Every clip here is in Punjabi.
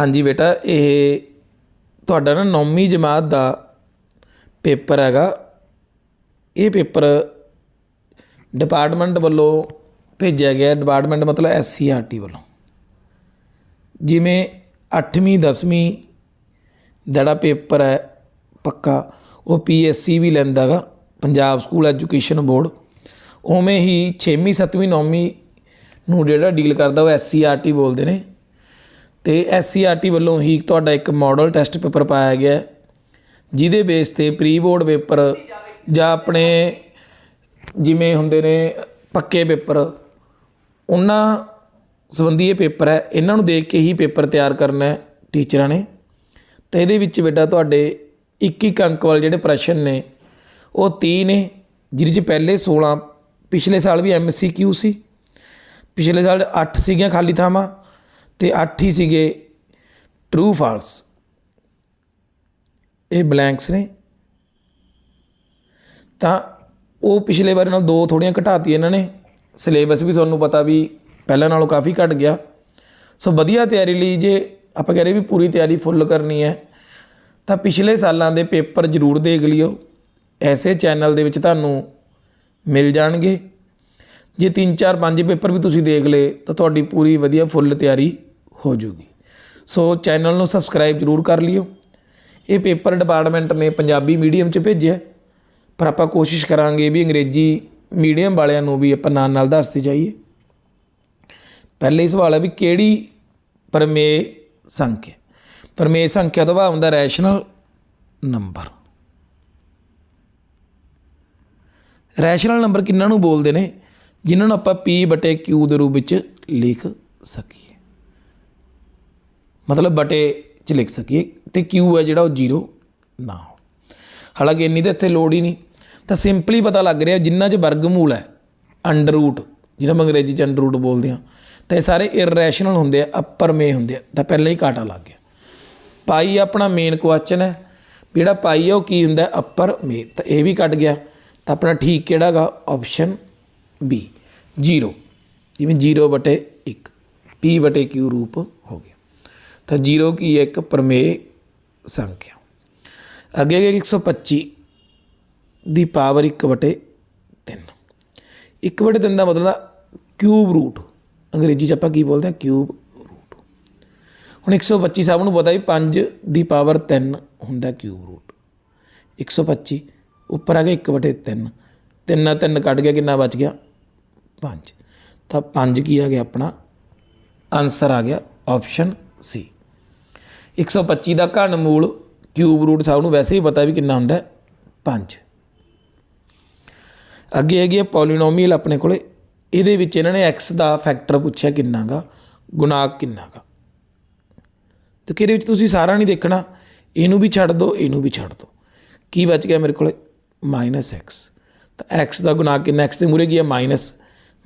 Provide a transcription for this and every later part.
ਹਾਂਜੀ ਬੇਟਾ, ਇਹ ਤੁਹਾਡਾ ਨਾ ਨੌਵੀਂ ਜਮਾਤ ਦਾ ਪੇਪਰ ਹੈਗਾ। ਇਹ ਪੇਪਰ ਡਿਪਾਰਟਮੈਂਟ ਵੱਲੋਂ ਭੇਜਿਆ ਗਿਆ। ਡਿਪਾਰਟਮੈਂਟ ਮਤਲਬ ਐਸਸੀਆਰਟੀ ਵੱਲੋਂ। ਜਿਵੇਂ 8ਵੀਂ 10ਵੀਂ ਜਿਹੜਾ ਪੇਪਰ ਹੈ ਪੱਕਾ, ਉਹ ਪੀਐਸਸੀ ਵੀ ਲੈਂਦਾ ਗਾ, ਪੰਜਾਬ ਸਕੂਲ ਐਜੂਕੇਸ਼ਨ ਬੋਰਡ। ਉਵੇਂ ਹੀ 6ਵੀਂ 7ਵੀਂ 9ਵੀਂ ਨੂੰ ਜਿਹੜਾ ਡੀਲ ਕਰਦਾ ਉਹ ਐਸਸੀਆਰਟੀ ਬੋਲਦੇ ਨੇ। ਤੇ ਐਸਸੀਆਰਟੀ ਵੱਲੋਂ ਹੀ ਤੁਹਾਡਾ ਇੱਕ ਮਾਡਲ ਟੈਸਟ ਪੇਪਰ ਪਾਇਆ ਗਿਆ ਜਿਹਦੇ ਬੇਸ ਤੇ ਪ੍ਰੀ ਬੋਰਡ ਪੇਪਰ ਜਾਂ ਆਪਣੇ ਜਿਵੇਂ ਹੁੰਦੇ ਨੇ ਪੱਕੇ ਪੇਪਰ ਉਹਨਾਂ ਸੰਬੰਧੀ ਇਹ ਪੇਪਰ ਹੈ। ਇਹਨਾਂ ਨੂੰ ਦੇਖ ਕੇ ਹੀ ਪੇਪਰ ਤਿਆਰ ਕਰਨਾ ਹੈ ਟੀਚਰਾਂ ਨੇ। ਤੇ ਇਹਦੇ ਵਿੱਚ ਬੇਟਾ ਤੁਹਾਡੇ 21 ਅੰਕ ਵਾਲੇ ਜਿਹੜੇ ਪ੍ਰਸ਼ਨ ਨੇ, ਉਹ 30 ਨੇ, ਜਿਹਦੇ 'ਚ ਪਹਿਲੇ 16 ਪਿਛਲੇ ਸਾਲ ਵੀ ਐਮਸੀਕਿਊ ਸੀ। ਪਿਛਲੇ ਸਾਲ 8 ਸੀਗੀਆਂ ਖਾਲੀ ਥਾਵਾਂ। ਤੇ 8 ਹੀ ਸੀਗੇ ਟਰੂ ਫਾਲਸ ਇਹ ਬਲੈਂਕਸ ਨੇ। ਤਾਂ ਉਹ ਪਿਛਲੇ ਵਾਰ ਨਾਲ ਦੋ ਥੋੜੀਆਂ ਘਟਾਤੀ ਇਹਨਾਂ ਨੇ। ਸਿਲੇਬਸ ਵੀ ਤੁਹਾਨੂੰ ਪਤਾ ਵੀ ਪਹਿਲਾਂ ਨਾਲੋਂ ਕਾਫੀ ਘਟ ਗਿਆ। ਸੋ ਵਧੀਆ ਤਿਆਰੀ ਲਈ ਜੇ ਆਪਾਂ ਕਹਿ ਰਹੇ ਵੀ ਪੂਰੀ ਤਿਆਰੀ ਫੁੱਲ ਕਰਨੀ ਹੈ, ਤਾਂ ਪਿਛਲੇ ਸਾਲਾਂ ਦੇ ਪੇਪਰ ਜ਼ਰੂਰ ਦੇਖ ਲਿਓ। ਐਸੇ ਚੈਨਲ ਦੇ ਵਿੱਚ ਤੁਹਾਨੂੰ ਮਿਲ ਜਾਣਗੇ। ਜੇ 3 4 5 ਪੇਪਰ ਵੀ ਤੁਸੀਂ ਦੇਖ ਲਏ, ਤਾਂ ਤੁਹਾਡੀ ਪੂਰੀ ਵਧੀਆ ਫੁੱਲ ਤਿਆਰੀ ਹੋ ਜੂਗੀ। ਸੋ ਚੈਨਲ ਨੂੰ ਸਬਸਕ੍ਰਾਈਬ ਜ਼ਰੂਰ ਕਰ ਲਿਓ। ਇਹ ਪੇਪਰ ਡਿਪਾਰਟਮੈਂਟ ਨੇ ਪੰਜਾਬੀ ਮੀਡੀਅਮ 'ਚ ਭੇਜਿਆ ਪਰ ਆਪਾਂ ਕੋਸ਼ਿਸ਼ ਕਰਾਂਗੇ ਵੀ ਅੰਗਰੇਜ਼ੀ ਮੀਡੀਅਮ ਵਾਲਿਆਂ ਨੂੰ ਵੀ ਆਪਾਂ ਨਾਲ ਨਾਲ ਦੱਸਦੇ ਜਾਈਏ। ਪਹਿਲੇ ਸਵਾਲ ਹੈ ਵੀ ਕਿਹੜੀ ਪਰਮੇਯ ਸੰਖਿਆ? ਪਰਮੇਯ ਸੰਖਿਆ ਦਾ ਭਾਵ ਹੁੰਦਾ ਰੈਸ਼ਨਲ ਨੰਬਰ ਰੈਸ਼ਨਲ ਨੰਬਰ ਕਿੰਨਾਂ ਨੂੰ ਬੋਲਦੇ ਨੇ? ਜਿਨ੍ਹਾਂ ਨੂੰ ਆਪਾਂ p ਬਟੇ q ਦੇ ਰੂਪ ਵਿੱਚ ਲਿਖ ਸਕੀਏ। ਮਤਲਬ ਬਟੇ ਚ ਲਿਖ ਸਕੀਏ ਤੇ q ਹੈ ਜਿਹੜਾ ਉਹ 0 ਨਾ ਹੋ ਹਾਲਾਂਕਿ ਇੰਨੀ ਤਾਂ ਇੱਥੇ ਲੋੜ ਹੀ ਨਹੀਂ। ਤਾਂ ਸਿੰਪਲੀ ਪਤਾ ਲੱਗ ਰਿਹਾ ਜਿੰਨਾ ਚ ਵਰਗਮੂਲ ਹੈ ਅੰਡਰ ਰੂਟ ਜਿਹਨਾਂ ਨੂੰ ਅੰਗਰੇਜ਼ੀ ਚ ਅੰਡਰ ਰੂਟ ਬੋਲਦੇ ਆ ਤਾਂ ਇਹ ਸਾਰੇ ਇਰਰੈਸ਼ਨਲ ਹੁੰਦੇ ਆ ਅਪਰ ਮੇ ਹੁੰਦੇ ਆ, ਤਾਂ ਪਹਿਲਾਂ ਹੀ ਕਾਟਾ ਲੱਗ ਗਿਆ। ਪਾਈ ਆਪਣਾ ਮੇਨ ਕੁਐਸਚਨ ਹੈ, ਵੀ ਜਿਹੜਾ ਪਾਈ ਹੈ ਉਹ ਕੀ ਹੁੰਦਾ ਅਪਰ ਮੇ ਤਾਂ ਇਹ ਵੀ ਕੱਟ ਗਿਆ। ਤਾਂ ਆਪਣਾ ਠੀਕ ਕਿਹੜਾ ਹੈਗਾ ਆਪਸ਼ਨ ਬੀ 0 ਜਿਵੇਂ 0 ਬਟੇ 1 p ਬਟੇ q ਰੂਪ ਤਾਂ 0 ਕੀ ਹੈ? ਇੱਕ ਪਰਮੇਯ ਸੰਖਿਆ। ਅੱਗੇ ਅੱਗੇ 125 ਦੀ ਪਾਵਰ 1 ਬਟੇ 3 1 ਬਟੇ 3 ਦਾ ਮਤਲਬ ਕਿਊਬ ਰੂਟ ਅੰਗਰੇਜ਼ੀ ਚ ਆਪਾਂ ਕੀ ਬੋਲਦੇ ਹਾਂ? ਕਿਊਬ ਰੂਟ ਹੁਣ 125 ਸਭ ਨੂੰ ਪਤਾ ਵੀ 5 ਦੀ ਪਾਵਰ 3 ਹੁੰਦਾ ਕਿਊਬ ਰੂਟ 125 ਉੱਪਰ ਆ ਗਿਆ 1 ਬਟੇ 3 ਤਿੰਨ ਨਾਲ ਤਿੰਨ ਕੱਢ ਗਿਆ, ਕਿੰਨਾ ਬਚ ਗਿਆ? 5 ਤਾਂ 5 ਕੀ ਆ ਗਿਆ ਆਪਣਾ? ਆਨਸਰ ਆ ਗਿਆ ਆਪਸ਼ਨ ਸੀ 125 ਦਾ ਘਨ ਮੂਲ ਕਿਊਬ ਰੂਟ ਸਭ ਨੂੰ ਵੈਸੇ ਹੀ ਪਤਾ ਵੀ ਕਿੰਨਾ ਹੁੰਦਾ 5 ਅੱਗੇ ਹੈਗੀ ਹੈ ਪੋਲੀਨੋਮੀਅਲ ਆਪਣੇ ਕੋਲੇ। ਇਹਦੇ ਵਿੱਚ ਇਹਨਾਂ ਨੇ x ਦਾ ਫੈਕਟਰ ਪੁੱਛਿਆ ਕਿੰਨਾਗਾ ਗੁਣਾਕ ਕਿੰਨਾਗਾ ਤੇ ਕਿਹਦੇ ਵਿੱਚ ਤੁਸੀਂ ਸਾਰਾ ਨਹੀਂ ਦੇਖਣਾ? ਇਹਨੂੰ ਵੀ ਛੱਡ ਦਿਓ, ਇਹਨੂੰ ਵੀ ਛੱਡ ਦਿਓ। ਕੀ ਬਚ ਗਿਆ ਮੇਰੇ ਕੋਲੇ? -x ਤਾਂ x ਦਾ ਗੁਣਾਕ ਕਿੰਨਾ? x ਦੇ ਮੂਰੇ ਕੀ ਹੈ? ਮਾਈਨਸ।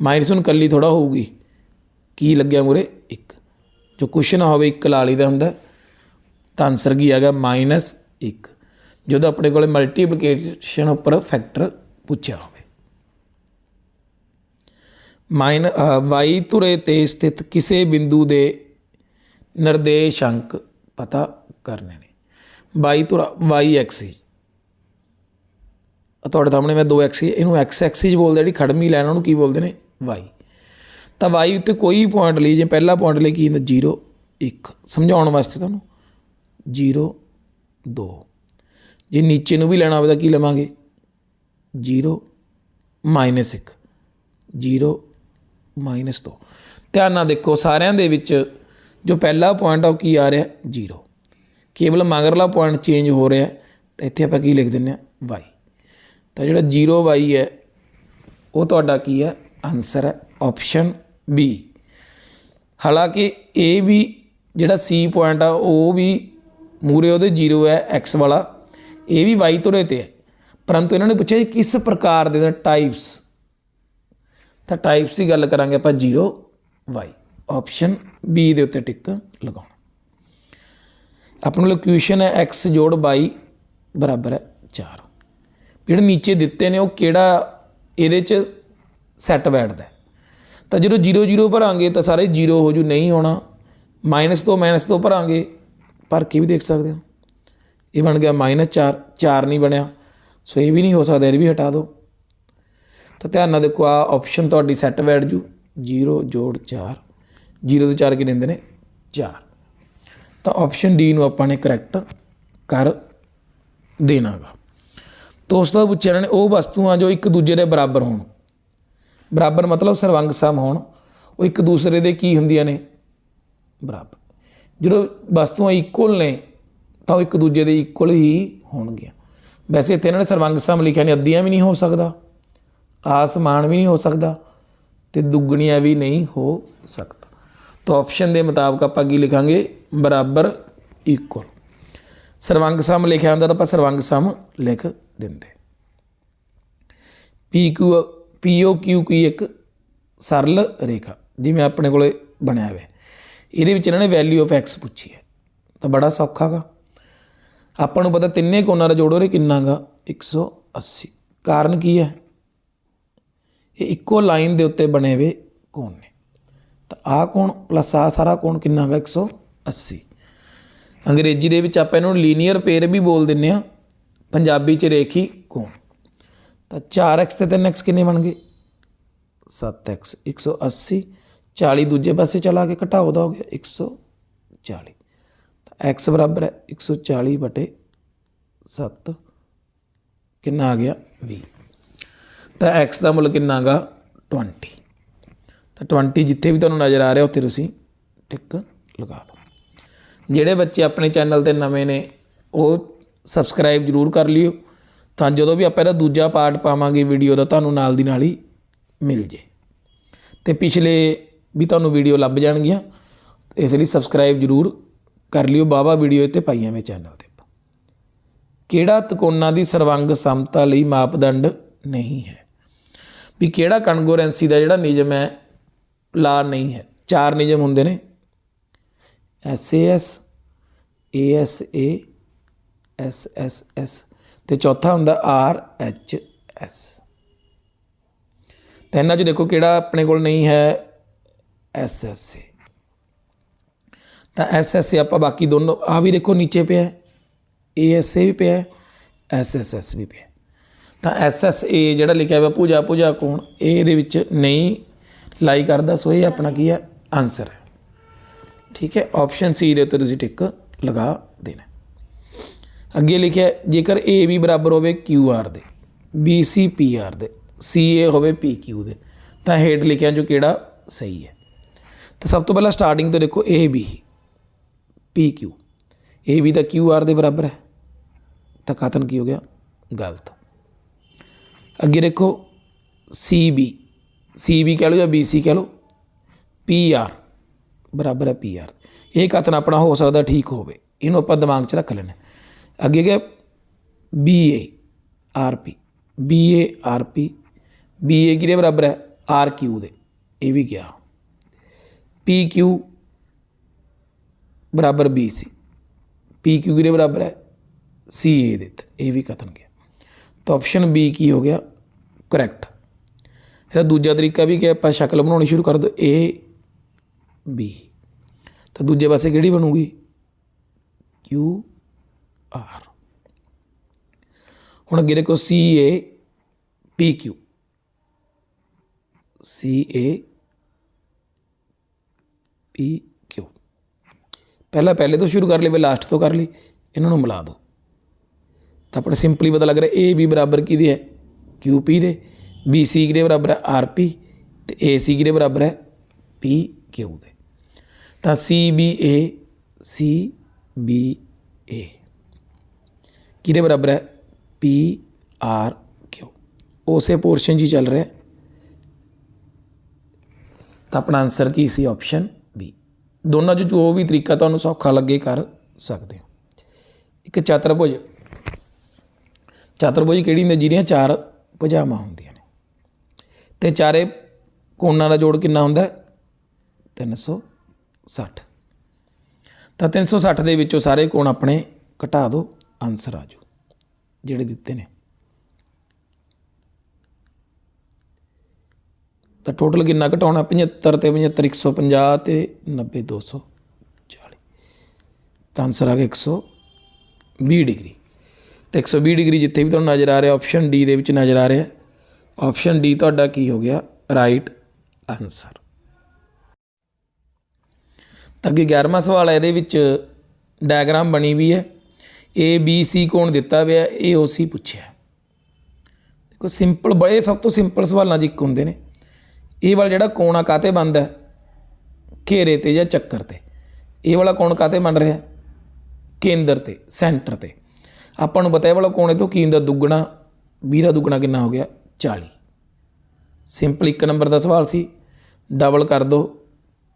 ਮਾਈਨਸ ਹੁਣ ਕੱਲੀ ਥੋੜਾ ਹੋਊਗੀ। ਕੀ ਲੱਗਿਆ ਮੂਰੇ 1 ਜੋ ਕੁਛ ਨਾ ਹੋਵੇ 1 ਲਾ ਲਈਦਾ ਹੁੰਦਾ। ਤਾਂ ਆਨਸਰ ਕੀ ਆ ਗਿਆ? -1 ਜਦੋਂ ਆਪਣੇ ਕੋਲੇ ਮਲਟੀਪਲੀਕੇਸ਼ਨ ਉੱਪਰ ਫੈਕਟਰ ਪੁੱਛਿਆ ਹੋਵੇ। ਮਾਈਨ y ਧੁਰੇ ਤੇ ਸਥਿਤ ਕਿਸੇ ਬਿੰਦੂ ਦੇ ਨਿਰਦੇਸ਼ ਅੰਕ ਪਤਾ ਕਰਨੇ ਨੇ। y ਧੁਰਾ y ਐਕਸਿਸ ਤੁਹਾਡੇ ਸਾਹਮਣੇ ਮੈਂ ਦੋ ਐਕਸਿਸ ਇਹਨੂੰ x ਐਕਸਿਸ ਬੋਲਦੇ ਜਿਹੜੀ ਖੜਮੀ ਲਾਈਨ ਉਹਨੂੰ ਕੀ ਬੋਲਦੇ ਨੇ? y ਤਾਂ y ਉੱਤੇ ਕੋਈ ਪੁਆਇੰਟ ਲਈ, ਜੇ ਪਹਿਲਾ ਪੁਆਇੰਟ ਲਈ ਕੀ ਹੁੰਦਾ? 0 1 ਸਮਝਾਉਣ ਵਾਸਤੇ ਤੁਹਾਨੂੰ 0 2 ਜੇ ਨੀਚੇ ਨੂੰ ਵੀ ਲੈਣਾ ਹੋਵੇ ਤਾਂ ਕੀ ਲਵਾਂਗੇ? 0 1 0 2 ਧਿਆਨ ਨਾਲ ਦੇਖੋ, ਸਾਰਿਆਂ ਦੇ ਵਿੱਚ ਜੋ ਪਹਿਲਾ ਪੁਆਇੰਟ ਆ ਉਹ ਕੀ ਆ ਰਿਹਾ? ਜੀਰੋ। ਕੇਵਲ ਮਗਰਲਾ ਪੁਆਇੰਟ ਚੇਂਜ ਹੋ ਰਿਹਾ। ਤਾਂ ਇੱਥੇ ਆਪਾਂ ਕੀ ਲਿਖ ਦਿੰਦੇ ਆ y ਤਾਂ ਜਿਹੜਾ 0y ਹੈ, ਉਹ ਤੁਹਾਡਾ ਕੀ ਹੈ? ਆਨਸਰ ਹੈ। ਆਪਸ਼ਨ ਬੀ ਹਾਲਾਂਕਿ ਇਹ ਵੀ ਜਿਹੜਾ C ਪੁਆਇੰਟ ਆ, ਉਹ ਵੀ ਮੂਰੇ ਉਹਦੇ 0 ਹੈ, x ਵਾਲਾ। ਇਹ ਵੀ y ਧੁਰੇ ਤੇ ਹੈ। ਪਰੰਤੂ ਇਹਨਾਂ ਨੇ ਪੁੱਛਿਆ ਜੀ ਕਿਸ ਪ੍ਰਕਾਰ ਦੇ ਟਾਈਪਸ ਤਾਂ ਟਾਈਪਸ ਦੀ ਗੱਲ ਕਰਾਂਗੇ ਆਪਾਂ 0 y ਆਪਸ਼ਨ ਬੀ ਦੇ ਉੱਤੇ ਟਿਕ ਲਗਾਉਣਾ। ਆਪਣਾ ਲੋਕੇਸ਼ਨ ਹੈ x ਜੋੜ y ਬਰਾਬਰ ਹੈ 4 ਜਿਹੜੇ ਨੀਚੇ ਦਿੱਤੇ ਨੇ ਉਹ ਕਿਹੜਾ ਇਹਦੇ ਚ ਸੈੱਟ ਬੈਠਦਾ ਤਾਂ ਜਦੋਂ 0 0 ਭਰਾਂਗੇ ਤਾਂ ਸਾਰੇ 0 ਹੋ ਜੂ, ਨਹੀਂ ਹੋਣਾ। ਮਾਈਨਸ ਤੋਂ ਮਾਈਨਸ ਤੋਂ ਭਰਾਂਗੇ। ਭਰ ਕੇ ਵੀ ਦੇਖ ਸਕਦੇ ਹੋ। ਇਹ ਬਣ ਗਿਆ ਮਾਈਨਸ 4 4 ਨਹੀਂ ਬਣਿਆ। ਸੋ ਇਹ ਵੀ ਨਹੀਂ ਹੋ ਸਕਦਾ, ਇਹ ਵੀ ਹਟਾ ਦਿਓ ਤਾਂ ਧਿਆਨ ਨਾਲ ਦੇਖੋ, ਆ ਆਪਸ਼ਨ ਤੁਹਾਡੀ ਸੈੱਟ ਬੈਠ ਜੂ। 0 ਜੋੜ 4 0 ਤੋਂ 4 ਕਿੰਨੇ ਹੁੰਦੇ ਨੇ? 4 ਤਾਂ ਆਪਸ਼ਨ ਡੀ ਨੂੰ ਆਪਾਂ ਨੇ ਕਰੈਕਟ ਕਰ ਦੇਣਾਗਾ। ਤਾਂ ਉਸ ਤੋਂ ਪੁੱਛਿਆ ਇਹਨਾਂ ਨੇ, ਉਹ ਵਸਤੂਆਂ ਜੋ ਇੱਕ ਦੂਜੇ ਦੇ ਬਰਾਬਰ ਹੋਣ। ਬਰਾਬਰ ਮਤਲਬ ਸਰਵੰਗ ਸਮ ਹੋਣ। ਉਹ ਇੱਕ ਦੂਸਰੇ ਦੇ ਕੀ ਹੁੰਦੀਆਂ ਨੇ? ਬਰਾਬਰ। ਜਦੋਂ ਵਸਤੂਆਂ ਇਕੁਅਲ ਨੇ, ਤਾਂ ਉਹ ਇੱਕ ਦੂਜੇ ਦੇ ਇਕੁਅਲ ਹੀ ਹੋਣਗੀਆਂ। ਵੈਸੇ ਇੱਥੇ ਇਹਨਾਂ ਨੇ ਸਰਵੰਗ ਸਮ ਲਿਖਿਆ ਨਹੀਂ, ਅੱਧੀਆਂ ਵੀ ਨਹੀਂ ਹੋ ਸਕਦਾ, ਆਸਮਾਨ ਵੀ ਨਹੀਂ ਹੋ ਸਕਦਾ ਤੇ ਦੁੱਗਣੀਆਂ ਵੀ ਨਹੀਂ ਹੋ ਸਕਦਾ। ਤਾਂ ਆਪਸ਼ਨ ਦੇ ਮੁਤਾਬਕ ਆਪਾਂ ਕੀ ਲਿਖਾਂਗੇ? ਬਰਾਬਰ ਇਕੁਅਲ ਸਰਵੰਗ ਸਮ ਲਿਖਿਆ ਹੁੰਦਾ ਤਾਂ ਆਪਾਂ ਸਰਵੰਗ ਸਮ ਲਿਖ ਦਿੰਦੇ। ਪੀ ਕਿਊ ਪੀ ਓ ਕਿਊ ਕੀ ਇੱਕ ਸਰਲ ਰੇਖਾ, ਜਿਵੇਂ ਆਪਣੇ ਕੋਲੇ ਬਣਿਆ ਹੋਇਆ। ਇਹਦੇ ਵਿੱਚ ਇਹਨਾਂ ਨੇ ਵੈਲਿਊ ਆਫ x ਪੁੱਛੀ ਹੈ। ਤਾਂ ਬੜਾ ਸੌਖਾ ਗਾ। ਆਪਾਂ ਨੂੰ ਪਤਾ ਤਿੰਨੇ ਕੋਨਾਂ ਦਾ ਜੋੜ ਉਹਦੇ ਕਿੰਨਾ ਗਾ? 180 ਕਾਰਨ ਕੀ ਹੈ? ਇਹ ਇੱਕੋ ਲਾਈਨ ਦੇ ਉੱਤੇ ਬਣੇ ਹੋਏ ਕੋਣ ਨੇ। ਤਾਂ ਆਹ ਕੋਣ ਪਲੱਸ ਆਹ ਸਾਰਾ ਕੋਣ ਕਿੰਨਾ ਗਾ? 180 ਅੰਗਰੇਜ਼ੀ ਦੇ ਵਿੱਚ ਆਪਾਂ ਇਹਨੂੰ ਲੀਨੀਅਰ ਪੇਅਰ ਵੀ ਬੋਲ ਦਿੰਨੇ ਆ। ਪੰਜਾਬੀ ਚ ਰੇਖੀ ਕੋਣ। ਤਾਂ 4x ਤੇ 3x ਕਿੰਨੇ ਬਣ ਗਏ? 7x 180 40 ਦੂਜੇ ਪਾਸੇ ਚਲਾ ਕੇ ਘਟਾਓ ਦਾ ਹੋ ਗਿਆ 140 ਤਾਂ x ਬਰਾਬਰ ਹੈ 140 ਬਟੇ 7 ਕਿੰਨਾ ਆ ਗਿਆ? 20 ਤਾਂ x ਦਾ ਮੁੱਲ ਕਿੰਨਾ ਗਾ? 20 ਤਾਂ 20 ਜਿੱਥੇ ਵੀ ਤੁਹਾਨੂੰ ਨਜ਼ਰ ਆ ਰਿਹਾ ਉੱਥੇ ਤੁਸੀਂ ਟਿਕ ਲਗਾ ਦਿਓ। ਜਿਹੜੇ ਬੱਚੇ ਆਪਣੇ ਚੈਨਲ ਤੇ ਨਵੇਂ ਨੇ, ਉਹ ਸਬਸਕ੍ਰਾਈਬ ਜਰੂਰ ਕਰ ਲਿਓ। ਤਾਂ ਜਦੋਂ ਵੀ ਆਪਾਂ ਇਹਦਾ ਦੂਜਾ ਪਾਰਟ ਪਾਵਾਂਗੇ ਵੀਡੀਓ ਦਾ, ਤੁਹਾਨੂੰ ਨਾਲ ਦੀ ਨਾਲ ਹੀ ਮਿਲ ਜੇ। ਤੇ ਪਿਛਲੇ ਵੀ ਤੁਹਾਨੂੰ ਵੀਡੀਓ ਲੱਭ ਜਾਣਗੀਆਂ। ਇਸ ਲਈ ਸਬਸਕ੍ਰਾਈਬ ਜਰੂਰ ਕਰ ਲਿਓ। ਬਾਵਾ ਵੀਡੀਓ ਇੱਥੇ ਪਾਈਆਂ ਮੈਂ ਚੈਨਲ ਤੇ। ਕਿਹੜਾ ਤਕੋਨਾ ਦੀ ਸਰਵੰਗ ਸਮਤਾ ਲਈ ਮਾਪਦੰਡ ਨਹੀਂ ਹੈ? ਵੀ ਕਿਹੜਾ ਕਨਗੋਰੈਂਸੀ ਦਾ ਜਿਹੜਾ ਨਿਯਮ ਹੈ, ਲਾ ਨਹੀਂ ਹੈ? ਚਾਰ ਨਿਯਮ ਹੁੰਦੇ ਨੇ। SAS ASA SSS ਤੇ ਚੌਥਾ ਹੁੰਦਾ RHS ਤਾਂ ਇਹਨਾਂ 'ਚ ਦੇਖੋ ਕਿਹੜਾ ਆਪਣੇ ਕੋਲ ਨਹੀਂ ਹੈ। SSA ਤਾਂ SSA ਆਪਾਂ ਬਾਕੀ ਦੋਨੋਂ ਆ ਵੀ ਦੇਖੋ ਨੀਚੇ ਪਿਆ ਹੈ ASA ਵੀ ਪਿਆ ਹੈ SSS ਵੀ ਪਿਆ ਹੈ। ਤਾਂ SSA ਜਿਹੜਾ ਲਿਖਿਆ ਹੋਇਆ ਪੂਜਾ ਪੂਜਾ ਕੋਣ ਇਹ ਇਹਦੇ ਵਿੱਚ ਨਹੀਂ ਲਾਈ ਕਰਦਾ, ਸੋ ਇਹ ਆਪਣਾ ਕੀ ਹੈ ਆਨਸਰ ਹੈ। ਠੀਕ ਹੈ ਆਪਸ਼ਨ ਸੀ ਦੇ ਉੱਤੇ ਤੁਸੀਂ ਟਿਕ ਲਗਾ ਦੇਣਾ। ਅੱਗੇ ਲਿਖਿਆ ਜੇਕਰ ਏ ਵੀ ਬਰਾਬਰ ਹੋਵੇ ਕਿਊ ਆਰ ਦੇ ਬੀ ਸੀ ਪੀ ਆਰ ਦੇ ਸੀ ਏ ਹੋਵੇ ਪੀ ਕਿਊ ਦੇ, ਤਾਂ ਹੇਠ ਲਿਖਿਆ ਜੋ ਕਿਹੜਾ ਸਹੀ ਹੈ। ਤਾਂ ਸਭ ਤੋਂ ਪਹਿਲਾਂ ਸਟਾਰਟਿੰਗ ਤੋਂ ਦੇਖੋ AB PQ AB ਤਾਂ QR ਦੇ ਬਰਾਬਰ ਹੈ। ਤਾਂ ਕਥਨ ਕੀ ਹੋ ਗਿਆ? ਗਲਤ। ਅੱਗੇ ਦੇਖੋ CB CB ਕਹਿ ਲਓ ਜਾਂ BC ਕਹਿ ਲਓ। PR ਬਰਾਬਰ ਹੈ PR ਇਹ ਕਥਨ ਆਪਣਾ ਹੋ ਸਕਦਾ ਠੀਕ ਹੋਵੇ। ਇਹਨੂੰ ਆਪਾਂ ਦਿਮਾਗ 'ਚ ਰੱਖ ਲੈਣਾ ਅੱਗੇ ਗਿਆ BA RP BA RP BA ਕਿਹਦੇ ਬਰਾਬਰ ਹੈ? RQ ਦੇ। ਇਹ ਵੀ ਗਿਆ। PQ ਬਰਾਬਰ BC PQ ਕਿਹਦੇ ਬਰਾਬਰ ਹੈ? CA ਦੇ ਇਹ ਵੀ ਕਥਨ ਗਿਆ। ਤਾਂ ਆਪਸ਼ਨ ਬੀ ਕੀ ਹੋ ਗਿਆ? ਕਰੈਕਟ ਇਹਦਾ ਦੂਜਾ ਤਰੀਕਾ ਵੀ ਕਿ ਆਪਾਂ ਸ਼ਕਲ ਬਣਾਉਣੀ ਸ਼ੁਰੂ ਕਰ ਦੋ। A, B ਤਾਂ ਦੂਜੇ ਪਾਸੇ ਕਿਹੜੀ ਬਣੂਗੀ? Q, R ਹੁਣ ਅੱਗੇ ਦੇਖੋ C A, P Q C A ਪੀ ਕਿਊ ਪਹਿਲਾਂ ਪਹਿਲੇ ਤੋਂ ਸ਼ੁਰੂ ਕਰ ਲਈ, ਫਿਰ ਲਾਸਟ ਤੋਂ ਕਰ ਲਈ, ਇਹਨਾਂ ਨੂੰ ਮਿਲਾ ਦਿਓ। ਤਾਂ ਆਪਣਾ ਸਿੰਪਲੀ ਪਤਾ ਲੱਗ ਰਿਹਾ ਏ ਬੀ ਬਰਾਬਰ ਕਿਹਦੇ ਹੈ ਕਿਊ ਪੀ ਦੇ। ਬੀ ਸੀ ਕਿਹਦੇ ਬਰਾਬਰ ਹੈ ਆਰ ਪੀ ਤੇ ਏ ਸੀ ਕਿਹਦੇ ਬਰਾਬਰ ਹੈ ਪੀ ਕਿਊ ਦੇ। ਤਾਂ C B A C B A ਕਿਹਦੇ ਬਰਾਬਰ ਹੈ ਪੀ ਆਰ ਕਿਊ ਉਸੇ ਪੋਰਸ਼ਨ 'ਚ ਹੀ ਚੱਲ ਰਿਹਾ। ਤਾਂ ਆਪਣਾ ਆਨਸਰ ਕੀ ਸੀ? ਆਪਸ਼ਨ ਦੋਨਾਂ 'ਚ ਜੋ ਵੀ ਤਰੀਕਾ ਤੁਹਾਨੂੰ ਸੌਖਾ ਲੱਗੇ ਕਰ ਸਕਦੇ ਹੋ। ਇੱਕ ਚਤੁਰਭੁਜ। ਚਤੁਰਭੁਜ ਕਿਹੜੀ ਹੁੰਦੀ ਜਿਹਦੀਆਂ ਚਾਰ ਭੁਜਾਵਾਂ ਹੁੰਦੀਆਂ ਨੇ। ਤੇ ਚਾਰੇ ਕੋਣਾਂ ਦਾ ਜੋੜ ਕਿੰਨਾ ਹੁੰਦਾ? ਹੈ? 360 ਤਾਂ 360 ਦੇ ਵਿੱਚੋਂ ਸਾਰੇ ਕੋਣ ਆਪਣੇ ਘਟਾ ਦਿਓ ਆਨਸਰ ਆ ਜਾਓ ਜਿਹੜੇ ਦਿੱਤੇ ਨੇ। ਤਾਂ ਟੋਟਲ ਕਿੰਨਾ ਘਟਾਉਣਾ? 75 ਤੇ 75 150 ਤੇ 90 200 ਤਾਂ ਆਨਸਰ ਆ ਗਿਆ 120 ਡਿਗਰੀ। ਤੇ 120 ਡਿਗਰੀ ਜਿੱਥੇ ਵੀ ਤੁਹਾਨੂੰ ਨਜ਼ਰ ਆ ਰਿਹਾ ਆਪਸ਼ਨ ਡੀ ਦੇ ਵਿੱਚ ਨਜ਼ਰ ਆ ਰਿਹਾ। ਆਪਸ਼ਨ ਡੀ ਤੁਹਾਡਾ ਕੀ ਹੋ ਗਿਆ? ਰਾਈਟ ਆਨਸਰ ਤਾਂ ਅੱਗੇ 11ਵਾਂ ਸਵਾਲ ਹੈ ਇਹਦੇ ਵਿੱਚ ਡਾਇਗਰਾਮ ਬਣੀ ਵੀ ਹੈ। ਏ ਬੀ ਸੀ ਕੋਣ ਦਿੱਤਾ ਹੋਇਆ A, O ਸੀ ਪੁੱਛਿਆ ਦੇਖੋ ਸਿੰਪਲ ਬੜੇ ਸਭ ਤੋਂ ਸਿੰਪਲ ਸਵਾਲਾਂ 'ਚ ਇੱਕ ਹੁੰਦੇ ਨੇ। ਇਹ ਵਾਲਾ ਜਿਹੜਾ ਕੋਣ ਆ ਕਾਤੇ ਬਣਦਾ ਘੇਰੇ ਤੇ ਜਾਂ ਚੱਕਰ ਤੇ। ਇਹ ਵਾਲਾ ਕੋਣ ਕਾਤੇ ਬਣ ਰਿਹਾ? ਕੇਂਦਰ ਤੇ, ਸੈਂਟਰ ਤੇ। ਆਪਾਂ ਨੂੰ ਪਤਾ ਇਹ ਵਾਲਾ ਕੋਣ ਇਹ ਤੋਂ ਕੀ ਹੁੰਦਾ? ਦੁੱਗਣਾ 20 ਦਾ ਦੁੱਗਣਾ ਕਿੰਨਾ ਹੋ ਗਿਆ? 40 ਸਿੰਪਲ ਇੱਕ ਨੰਬਰ ਦਾ ਸਵਾਲ ਸੀ। ਡਬਲ ਕਰ ਦਿਓ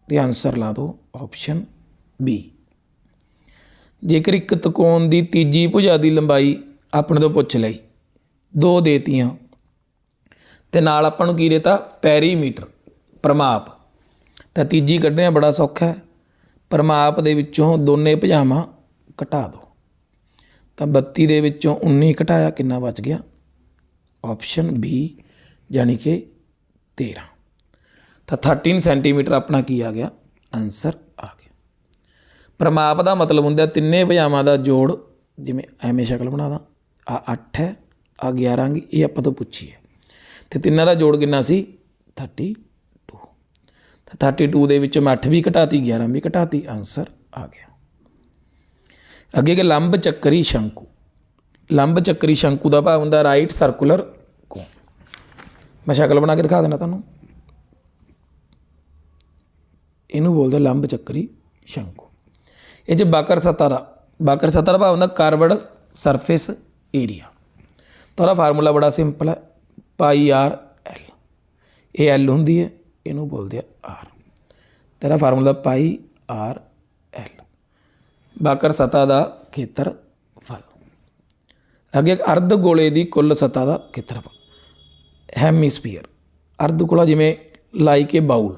ਤੇ ਆਨਸਰ ਲਾ ਦਿਓ ਆਪਸ਼ਨ ਬੀ। ਜੇਕਰ ਇੱਕ ਤਕੋਣ ਦੀ ਤੀਜੀ ਭੁਜਾ ਦੀ ਲੰਬਾਈ ਆਪਣੇ ਤੋਂ ਪੁੱਛ ਲਈ, ਦੋ ਦੇਤੀਆਂ ਤੇ ਨਾਲ ਆਪਾਂ ਨੂੰ ਕੀ ਦਿੱਤਾ? ਪੈਰੀਮੀਟਰ, ਪ੍ਰਮਾਪ। ਤਾਂ ਤੀਜੀ ਕੱਢਣਾ ਬੜਾ ਸੌਖਾ ਹੈ। ਪ੍ਰਮਾਪ ਦੇ ਵਿੱਚੋਂ ਦੋਨੇ ਭੁਜਾਵਾਂ ਘਟਾ ਦਿਓ ਤਾਂ 32 ਦੇ ਵਿੱਚੋਂ 19 ਘਟਾਇਆ, ਕਿੰਨਾ ਬਚ ਗਿਆ? ਆਪਸ਼ਨ ਬੀ ਯਾਨੀ ਕਿ 13 ਤਾਂ 13 ਸੈਂਟੀਮੀਟਰ ਆਪਣਾ ਕੀ ਆ ਗਿਆ? ਆਨਸਰ ਆ ਗਿਆ। ਪ੍ਰਮਾਪ ਦਾ ਮਤਲਬ ਹੁੰਦਾ ਤਿੰਨੇ ਭੁਜਾਵਾਂ ਦਾ ਜੋੜ, ਜਿਵੇਂ ਐਵੇਂ ਸ਼ਕਲ ਬਣਾਦਾ। ਆ 8 ਹੈ, ਆ 11 ਇਹ ਆਪਾਂ ਤੋਂ ਪੁੱਛੀ ਹੈ ਤੇ ਤਿੰਨਾਂ ਦਾ ਜੋੜ ਕਿੰਨਾ ਸੀ? 32 ਤਾਂ 32 ਦੇ ਵਿੱਚੋਂ ਮੈਂ 8 ਵੀ ਘਟਾਤੀ 11 ਵੀ ਘਟਾਤੀ ਆਨਸਰ ਆ ਗਿਆ। ਅੱਗੇ ਕਿ ਲੰਬ ਚੱਕਰੀ ਸ਼ੰਕੂ। ਲੰਬ ਚੱਕਰੀ ਸ਼ੰਕੂ ਦਾ ਭਾਵ ਹੁੰਦਾ ਰਾਈਟ ਸਰਕੂਲਰ ਕੋਨ ਮੈਂ ਸ਼ਕਲ ਬਣਾ ਕੇ ਦਿਖਾ ਦੇਣਾ ਤੁਹਾਨੂੰ। ਇਹਨੂੰ ਬੋਲਦੇ ਲੰਬ ਚੱਕਰੀ ਸ਼ੰਕੂ। ਇਹ 'ਚ ਬਾਕਰ ਸਤ੍ਹਾ ਦਾ ਬਾਕਰ ਸਤ੍ਹਾ ਦਾ ਭਾਵ ਹੁੰਦਾ ਕਰਵਡ ਸਰਫੇਸ ਏਰੀਆ ਤਾਂ ਉਹਦਾ ਫਾਰਮੂਲਾ ਬੜਾ ਸਿੰਪਲ ਹੈ। Pi R L. ਇਹ ਐਲ ਹੁੰਦੀ ਹੈ, ਇਹਨੂੰ ਬੋਲਦੇ ਆ ਆਰ। ਤੇਰਾ ਫਾਰਮੂਲਾ ਪਾਈ ਆਰ ਐਲ। ਬਾਕਰ ਸਤ੍ਹਾ ਦਾ ਖੇਤਰਫਲ ਅੱਗੇ ਅਰਧ ਗੋਲੇ ਦੀ ਕੁੱਲ ਸਤ੍ਹਾ ਦਾ ਖੇਤਰਫਲ ਹੈਮੀਸਫੀਅਰ ਅਰਧ ਗੋਲਾ ਜਿਵੇਂ ਲਾਈਕ ਏ ਬਾਉਲ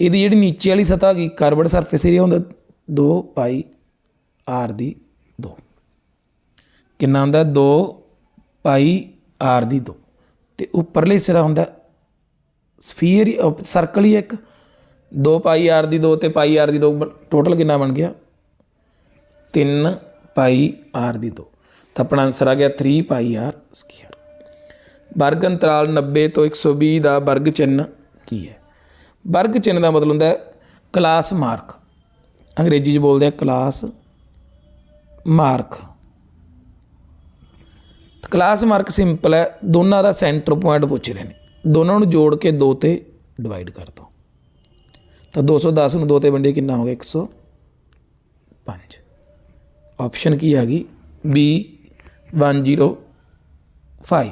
ਇਹਦੀ ਜਿਹੜੀ ਨੀਚੇ ਵਾਲੀ ਸਤ੍ਹਾ ਕੀ ਕਰਵਡ ਸਰਫੇਸ ਏਰੀਆ ਹੁੰਦਾ 2 ਪਾਈ ਆਰ ਦੀ 2 ਕਿੰਨਾ ਹੁੰਦਾ? 2 ਪਾਈ ਆਰ ਦੀ। ਦੋ ਤੇ ਉੱਪਰਲੇ ਸਿਰਾ ਹੁੰਦਾ ਸਫੀਅਰ ਸਰਕਲ ਹੀ ਇੱਕ। 2 ਪਾਈ ਆਰ ਦੀ 2 ਤੇ ਪਾਈ ਆਰ ਦੀ 2 ਟੋਟਲ ਕਿੰਨਾ ਬਣ ਗਿਆ? 3 ਪਾਈ ਆਰ ਦੀ। 2 ਤਾਂ ਆਪਣਾ ਆਨਸਰ ਆ ਗਿਆ 3 ਪਾਈ ਆਰ ਸਕੁਅਰ ਵਰਗ ਅੰਤਰਾਲ 90 ਤੋਂ 120 ਦਾ ਵਰਗ ਚਿੰਨ੍ਹ ਕੀ ਹੈ? ਵਰਗ ਚਿੰਨ੍ਹ ਦਾ ਮਤਲਬ ਹੁੰਦਾ ਹੈ ਕਲਾਸ ਮਾਰਕ ਅੰਗਰੇਜ਼ੀ 'ਚ ਬੋਲਦੇ ਆ class mark class mark simple ਹੈ, ਦੋਨਾਂ ਦਾ ਸੈਂਟਰ ਪੁਆਇੰਟ ਪੁੱਛ ਰਹੇ ਨੇ। ਦੋਨਾਂ ਨੂੰ ਜੋੜ ਕੇ 2 ਤੇ ਡਿਵਾਈਡ ਕਰ ਦੋ। ਤਾਂ 210 ਨੂੰ 2 ਤੇ ਵੰਡੇ ਕਿੰਨਾ ਹੋ ਗਿਆ? 105 ਆਪਸ਼ਨ ਕੀ ਆ ਗਈ? B 105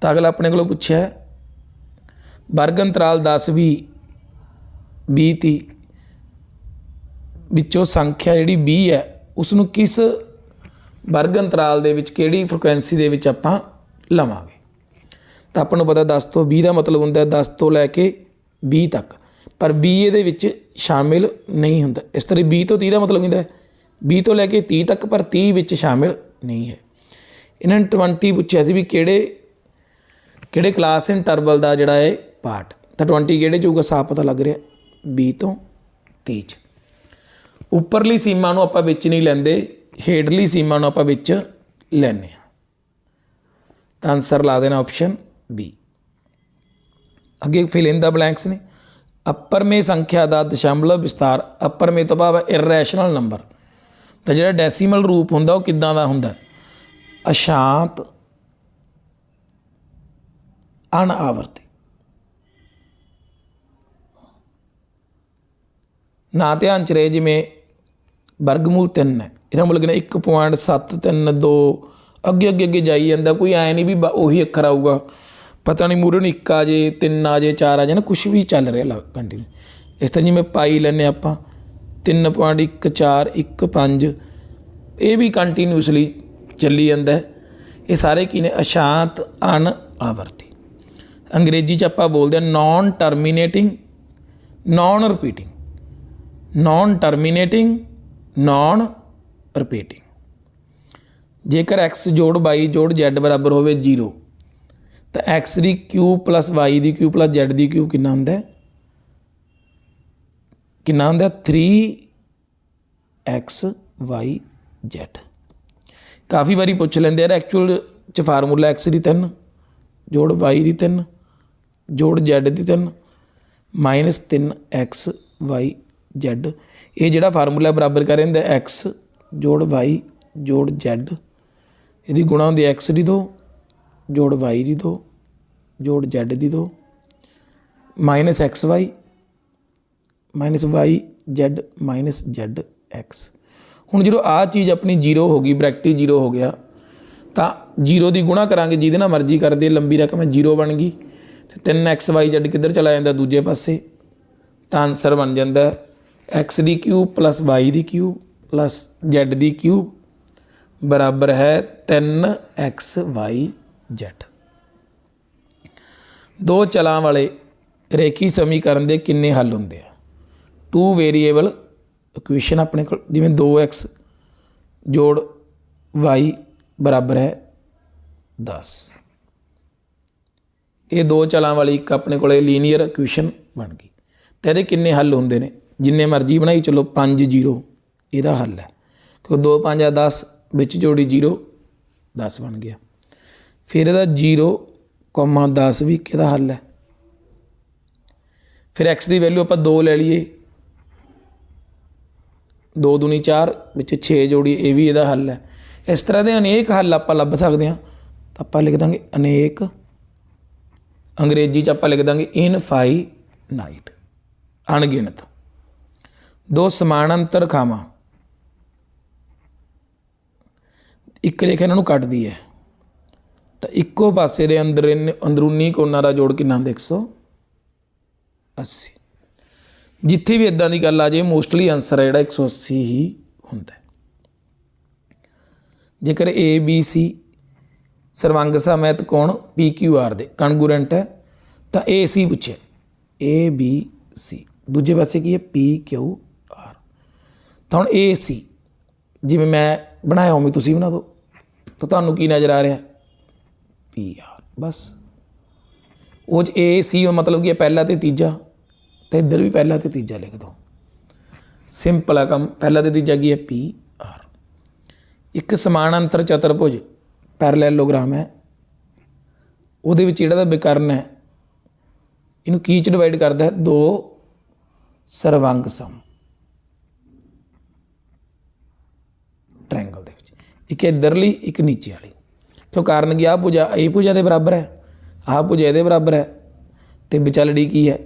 ਤਾਂ ਅਗਲਾ ਆਪਣੇ ਕੋਲੋਂ ਪੁੱਛਿਆ ਵਰਗ ਅੰਤਰਾਲ 10 ਵੀ 20 ਤੀ। ਵਿੱਚੋਂ ਸੰਖਿਆ ਜਿਹੜੀ 20 ਹੈ ਉਸ ਨੂੰ ਕਿਸ ਵਰਗ ਅੰਤਰਾਲ ਦੇ ਵਿੱਚ ਕਿਹੜੀ ਫ੍ਰੀਕੁਐਂਸੀ ਦੇ ਵਿੱਚ ਆਪਾਂ ਲਵਾਂਗੇ? ਤਾਂ ਆਪਾਂ ਨੂੰ ਪਤਾ 10 ਤੋਂ 20 ਦਾ ਮਤਲਬ ਹੁੰਦਾ ਹੈ 10 ਤੋਂ ਲੈ ਕੇ 20 ਤੱਕ। ਪਰ 20 ਇਹਦੇ ਵਿੱਚ ਸ਼ਾਮਿਲ ਨਹੀਂ ਹੁੰਦਾ। ਇਸ ਤਰ੍ਹਾਂ 20 ਤੋਂ 30 ਦਾ ਮਤਲਬ ਹੁੰਦਾ ਹੈ। 20 ਤੋਂ ਲੈ ਕੇ 30 ਤੱਕ, ਪਰ 30 ਵਿੱਚ ਸ਼ਾਮਿਲ ਨਹੀਂ ਹੈ। ਇਹਨਾਂ ਨੇ 20 ਪੁੱਛਿਆ ਸੀ ਵੀ ਕਿਹੜੇ ਕਿਹੜੇ ਕਲਾਸ ਇੰਟਰਵਲ ਦਾ ਜਿਹੜਾ ਹੈ ਪਾਰਟ ਤਾਂ 20 ਕਿਹੜੇ ਚ ਹੋਊਗਾ ਸਾਫ਼ ਪਤਾ ਲੱਗ ਰਿਹਾ? 20 ਤੋਂ 30 ਚ। ਉੱਪਰਲੀ ਸੀਮਾ ਨੂੰ ਆਪਾਂ ਵਿੱਚ ਨਹੀਂ ਲੈਂਦੇ। ਹੇਡਲੀ ਸੀਮਾ ਨੂੰ ਆਪਾਂ ਵਿੱਚ ਲੈਂਦੇ ਹਾਂ। ਤਾਂ ਆਨਸਰ ਲਾ ਦੇਣਾ ਆਪਸ਼ਨ ਬੀ ਅੱਗੇ ਫਿਲ ਇਨ ਦਾ ਬਲੈਂਕਸ ਨੇ। ਅਪਰਮੇ ਸੰਖਿਆ ਦਾ ਦਸ਼ਮਲਵ ਵਿਸਤਾਰ ਅਪਰਮੇ ਤੋਂ ਭਾਵ ਇਰੈਸ਼ਨਲ ਨੰਬਰ ਤਾਂ ਜਿਹੜਾ ਡੈਸੀਮਲ ਰੂਪ ਹੁੰਦਾ ਉਹ ਕਿੱਦਾਂ ਦਾ ਹੁੰਦਾ? ਅਸ਼ਾਂਤ, ਅਣਆਵਰਤੀ। ਨਾ ਧਿਆਨ ਚ ਰਹੇ ਜਿਵੇਂ ਵਰਗਮੂਲ 3 ਹੈ। ਇਹਦਾ ਮੁੱਲ ਕਿੰਨਾ 1.732 ਅੱਗੇ ਅੱਗੇ ਅੱਗੇ ਜਾਈ ਜਾਂਦਾ, ਕੋਈ ਐ ਨਹੀਂ ਵੀ ਬ- ਉਹੀ ਅੱਖਰ ਆਊਗਾ। ਪਤਾ ਨਹੀਂ ਮੂਰੇ ਨੂੰ ਇੱਕ ਆ ਜੇ, ਤਿੰਨ ਆ ਜੇ, ਚਾਰ ਆ ਜੇ, ਨਾ ਕੁਝ ਵੀ ਚੱਲ ਰਿਹਾ ਕੰਟੀਨਿਊ ਇਸ ਤਰ੍ਹਾਂ ਜਿਵੇਂ ਪਾਈ ਲੈਨੇ ਆਪਾਂ 3.1415 ਇਹ ਵੀ ਕੰਟੀਨਿਊਸਲੀ ਚੱਲੀ ਜਾਂਦਾ ਇਹ ਸਾਰੇ ਕੀ ਨੇ? ਅਸ਼ਾਂਤ, ਅਣ ਆਵਰਤੀ। ਅੰਗਰੇਜ਼ੀ ਚ ਆਪਾਂ ਬੋਲਦੇ ਹਾਂ non terminating non repeating non terminating non repeating ਜੇਕਰ x ਜੋੜ y ਜੋੜ z ਬਰਾਬਰ ਹੋਵੇ 0 ਤਾਂ x ਦੀ q y ਦੀ q z ਦੀ q ਕਿੰਨਾ ਹੁੰਦਾ ਹੈ? ਕਿੰਨਾ ਹੁੰਦਾ 3 x y z ਕਾਫੀ ਵਾਰੀ ਪੁੱਛ ਲੈਂਦੇ ਯਾਰ ਐਕਚੁਅਲ ਚ ਫਾਰਮੂਲਾ x ਦੀ 3 ਜੋੜ y ਦੀ 3 ਜੋੜ z ਦੀ 3 ਮਾਈਨਸ 3x y z ਇਹ ਜਿਹੜਾ ਫਾਰਮੂਲਾ ਬਰਾਬਰ ਕਰ ਹੁੰਦਾ x ਜੋੜ y ਜੋੜ z ਇਹਦੀ ਗੁਣਾ ਹੁੰਦੀ ਹੈ x ਦੀ ਦੋ, ਜੋੜ y ਦੀ ਦੋ, ਜੋੜ z ਦੀ ਦੋ। Minus X Y, minus Y Z, minus Z X. ਹੁਣ ਜਦੋਂ ਆ ਚੀਜ਼ ਆਪਣੀ ਜ਼ੀਰੋ ਹੋ ਗਈ, ਬ੍ਰੈਕਟ ਜ਼ੀਰੋ ਹੋ ਗਿਆ, ਤਾਂ ਜ਼ੀਰੋ ਦੀ ਗੁਣਾ ਕਰਾਂਗੇ, ਜਿਹਦੇ ਨਾਲ ਮਰਜ਼ੀ ਕਰਦੇ ਲੰਬੀ ਰਕਮ ਹੈ, ਜ਼ੀਰੋ ਬਣ ਗਈ। ਤੇ 3x y z ਕਿੱਧਰ ਚਲਾ ਜਾਂਦਾ? ਦੂਜੇ ਪਾਸੇ। ਤਾਂ ਆਨਸਰ ਬਣ ਜਾਂਦਾ x ਦੀ ਕਿਊਬ ਪਲੱਸ y ਦੀ ਕਿਊਬ z ਦੀ ਕਿਊਬ ਬਰਾਬਰ ਹੈ 3xy z ਦੋ ਚਲਾਂ ਵਾਲੇ ਰੇਖੀ ਸਮੀਕਰਨ ਦੇ ਕਿੰਨੇ ਹੱਲ ਹੁੰਦੇ ਆ? ਟੂ ਵੇਰੀਏਬਲ ਇਕੁਏਸ਼ਨ ਆਪਣੇ ਕੋਲ, ਜਿਵੇਂ 2x ਜੋੜ y ਬਰਾਬਰ ਹੈ 10 ਇਹ ਦੋ ਚਲਾਂ ਵਾਲੀ ਇੱਕ ਆਪਣੇ ਕੋਲੇ ਲੀਨੀਅਰ ਇਕੁਏਸ਼ਨ ਬਣ ਗਈ। ਤੇ ਇਹਦੇ ਕਿੰਨੇ ਹੱਲ ਹੁੰਦੇ ਨੇ? ਜਿੰਨੇ ਮਰਜ਼ੀ ਬਣਾਈ, ਚਲੋ 5 0 ਇਹਦਾ ਹੱਲ ਹੈ। ਕਿਉਂ 2 5 10 ਵਿੱਚ ਜੋੜੀ 0 10 ਬਣ ਗਿਆ। ਫਿਰ ਇਹਦਾ 0 ਕੋਮਾ 10 ਵੀ ਕਿਹਦਾ ਹੱਲ ਹੈ। ਫਿਰ x ਦੀ ਵੈਲਿਊ ਆਪਾਂ 2 ਲੈ ਲਈਏ। 2 ਦੁਨੀ 4 ਵਿੱਚ 6 ਜੋੜੀ ਇਹ ਵੀ ਇਹਦਾ ਹੱਲ ਹੈ। ਇਸ ਤਰ੍ਹਾਂ ਦੇ ਅਨੇਕ ਹੱਲ ਆਪਾਂ ਲੱਭ ਸਕਦੇ ਹਾਂ। ਤਾਂ ਆਪਾਂ ਲਿਖ ਦਾਂਗੇ ਅਨੇਕ। ਅੰਗਰੇਜ਼ੀ ਚ ਆਪਾਂ ਲਿਖ ਦਾਂਗੇ ਇਨਫਾਈਨਾਈਟ, ਅਣਗਿਣਤ। ਦੋ ਸਮਾਨਾਂਤਰ ਖਾਵਾਂ ਇੱਕ ਰੇਖਾ ਇਹਨਾਂ ਨੂੰ ਕੱਟਦੀ ਹੈ। ਤਾਂ ਇੱਕੋ ਪਾਸੇ ਦੇ ਅੰਦਰ ਅੰਦਰੂਨੀ ਕੋਨਾਂ ਦਾ ਜੋੜ ਕਿੰਨਾ ਹੁੰਦਾ? 180 ਜਿੱਥੇ ਵੀ ਇਦਾਂ ਦੀ ਗੱਲ ਆ ਜੇ ਮੋਸਟਲੀ ਆਨਸਰ ਹੈ ਜਿਹੜਾ 180 ਹੀ ਹੁੰਦਾ ਜੇਕਰ A, B, C ਸਰਵੰਗ ਸਮੇਤ ਕੋਣ? ਪੀ Q ਆਰ ਦੇ। ਕਨਗੂਰੈਂਟ ਹੈ। ਤਾਂ A, C ਪੁੱਛਿਆ। A, B, C ਦੂਜੇ ਪਾਸੇ ਕੀ ਹੈ? P Q R ਤਾਂ ਹੁਣ A, C ਜਿਵੇਂ ਮੈਂ ਬਣਾਇਆ, ਉਵੇਂ ਤੁਸੀਂ ਬਣਾ ਦਿਓ। ਤਾਂ ਤੁਹਾਨੂੰ ਕੀ ਨਜ਼ਰ ਆ ਰਿਹਾ? ਪੀ ਆਰ ਬਸ। ਉਹ ਚ ਏ ਸੀ ਮਤਲਬ ਕੀ ਹੈ ਪਹਿਲਾ ਤੇ ਤੀਜਾ ਤੇ ਇੱਧਰ ਵੀ ਪਹਿਲਾ ਤੇ ਤੀਜਾ ਲਿਖ ਦੋ। ਸਿੰਪਲ ਆ ਕੰਮ। ਪਹਿਲਾ ਤੇ ਤੀਜਾ ਕੀ ਹੈ? P R. ਇੱਕ ਸਮਾਨ ਅੰਤਰ ਚਤੁਰਭੁਜ ਪੈਰਲੈਲੋਗ੍ਰਾਮ ਹੈ। ਉਹਦੇ ਵਿੱਚ ਜਿਹੜਾ ਦਾ ਵਿਕਰਨ ਹੈ, ਇਹਨੂੰ ਕੀ ਚ ਡਿਵਾਈਡ ਕਰਦਾ ਹੈ? ਦੋ ਸਰਵੰਗ ਸਮ ਟ੍ਰਾਇੰਗਲ ਦੇ ਵਿੱਚ ਇੱਕ ਇੱਧਰਲੀ, ਇੱਕ ਨੀਚੇ ਵਾਲੀ। ਕਿਉਂ? ਕਾਰਨ ਕੀ? ਆ ਪੂਜਾ ਇਹ ਪੂਜਾ ਦੇ ਬਰਾਬਰ ਹੈ। ਆਹ ਪੂਜਾ ਇਹਦੇ ਬਰਾਬਰ ਹੈ। ਤੇ ਵਿਚਾਲੜੀ ਕੀ ਹੈ?